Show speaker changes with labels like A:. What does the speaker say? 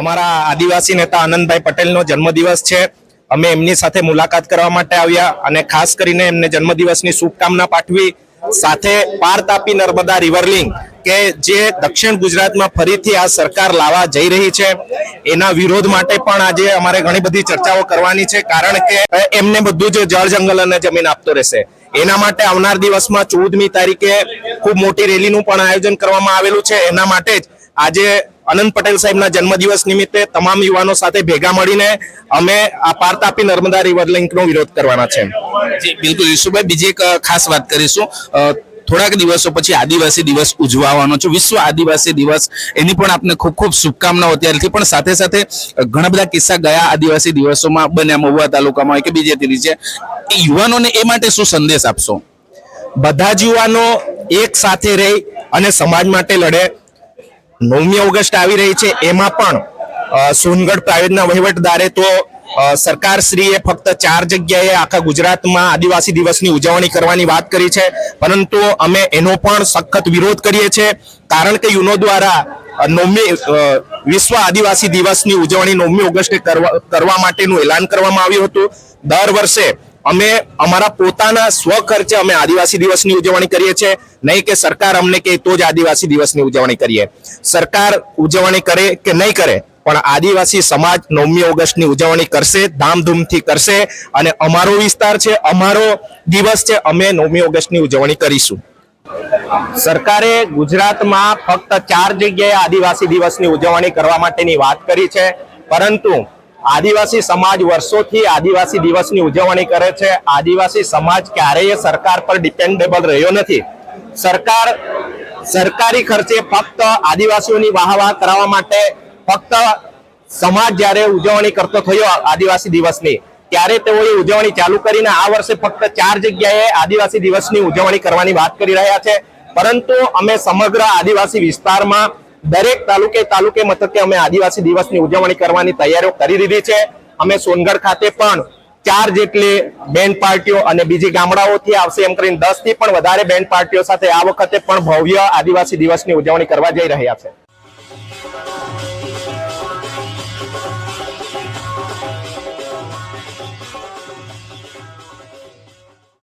A: અમારા આદિવાસી નેતા આનંદભાઈ પટેલનો જન્મદિવસ છે. અમે એમની સાથે મુલાકાત કરવા માટે આવ્યા અને ખાસ કરીને એમને જન્મદિવસની શુભકામના પાઠવી. સાથે પાર તાપી નર્મદા રિવરલિંગ કે જે દક્ષિણ ગુજરાતમાં ફરીથી આ સરકાર લાવવા જઈ રહી છે, એના વિરોધ માટે પણ આજે અમારે ઘણી બધી ચર્ચાઓ કરવાની છે, કારણ કે એમને બધું જ જળ જંગલ અને જમીન આપતો રહેશે. એના માટે આવનાર દિવસમાં ચૌદમી તારીખે ખૂબ મોટી રેલીનું પણ આયોજન કરવામાં આવેલું છે. એના માટે જ આજે અનંત પટેલ સાહેબના જન્મદિવસ નિમિત્તે તમામ યુવાનો સાથે ભેગા મળીને અમે આ પાર તાપી નર્મદા રિવર લિંકનો વિરોધ કરવાના છે.
B: બિલકુલ ઈશુભાઈ બીજી એક ખાસ વાત કરીશું. થોડાક દિવસો પછી આદિવાસી દિવસ ઉજવવાનો છે. વિશ્વ આદિવાસી દિવસ એની પણ આપને ખૂબ ખૂબ શુભકામનાઓ અત્યારથી. પણ સાથે સાથે ઘણા બધા કિસ્સા ગયા આદિવાસી દિવસોમાં બન્યા મહુવા તાલુકામાં હોય કે બીજે રીતે એ યુવાનોને એ માટે શું સંદેશ આપશો?
A: બધા જ યુવાનો એક સાથે રહી અને સમાજ માટે લડે. નવમી ઓગસ્ટ આવી રહી છે. એમાં પણ સોનગઢ પ્રાઇવેટના વહીવટદારે તો સરકારશ્રીએ ફક્ત ચાર જગ્યાએ આખા ગુજરાતમાં આદિવાસી દિવસની ઉજવણી કરવાની વાત કરી છે. પરંતુ અમે એનો પણ સખત વિરોધ કરીએ છીએ. કારણ કે યુનો દ્વારા નવમી વિશ્વ આદિવાસી દિવસની ઉજવણી નવમી ઓગસ્ટે કરવા માટેનું એલાન કરવામાં આવ્યું હતું. દર વર્ષે અમે અમારા પોતાના સ્વખર્ચે અમે આદિવાસી દિવસની ઉજવણી કરીએ છીએ. નહીં કે સરકાર અમને કે તો જ આદિવાસી દિવસની ઉજવણી કરીએ. સરકાર ઉજવણી કરે કે નહીં કરે પણ આદિવાસી સમાજ નવમી ઓગસ્ટની ઉજવણી કરશે, ધામધૂમથી કરશે અને અમારો વિસ્તાર છે, અમારો દિવસ છે, અમે નવમી ઓગસ્ટની ઉજવણી કરીશું. સરકારે ગુજરાતમાં ફક્ત ચાર જગ્યાએ આદિવાસી દિવસની ઉજવણી કરવા માટેની વાત કરી છે, પરંતુ આદિવાસી સમાજ વર્ષોથી આદિવાસી દિવસની ઉજવણી કરે છે. આદિવાસી સમાજ ક્યારેય સરકાર પર ડિપેન્ડેબલ રહ્યો નથી. સરકાર, સરકારી ખર્ચે ફક્ત આદિવાસીઓની વાહવાહ કરાવવા માટે ફક્ત સમાજ જ્યારે ઉજવણી કરતો થયો આદિવાસી દિવસની, ત્યારે તેઓએ ઉજવણી ચાલુ કરીને આ વર્ષે ફક્ત ચાર જગ્યાએ આદિવાસી દિવસની ઉજવણી કરવાની વાત કરી રહ્યા છે. પરંતુ અમે સમગ્ર આદિવાસી વિસ્તારમાં દરેક તાલુકે તાલુકે મથકે અમે આદિવાસી દિવસની ઉજવણી કરવાની તૈયારીઓ કરી દીધી છે. અમે સોનગઢ ખાતે પણ ચાર જેટલી બેન્ડ પાર્ટીઓ અને બીજી ગામડાઓથી આવશે એમ કરીને દસથી પણ વધારે બેન્ડ પાર્ટીઓ સાથે આ વખતે પણ ભવ્ય આદિવાસી દિવસની ઉજવણી કરવા જઈ રહ્યા છે.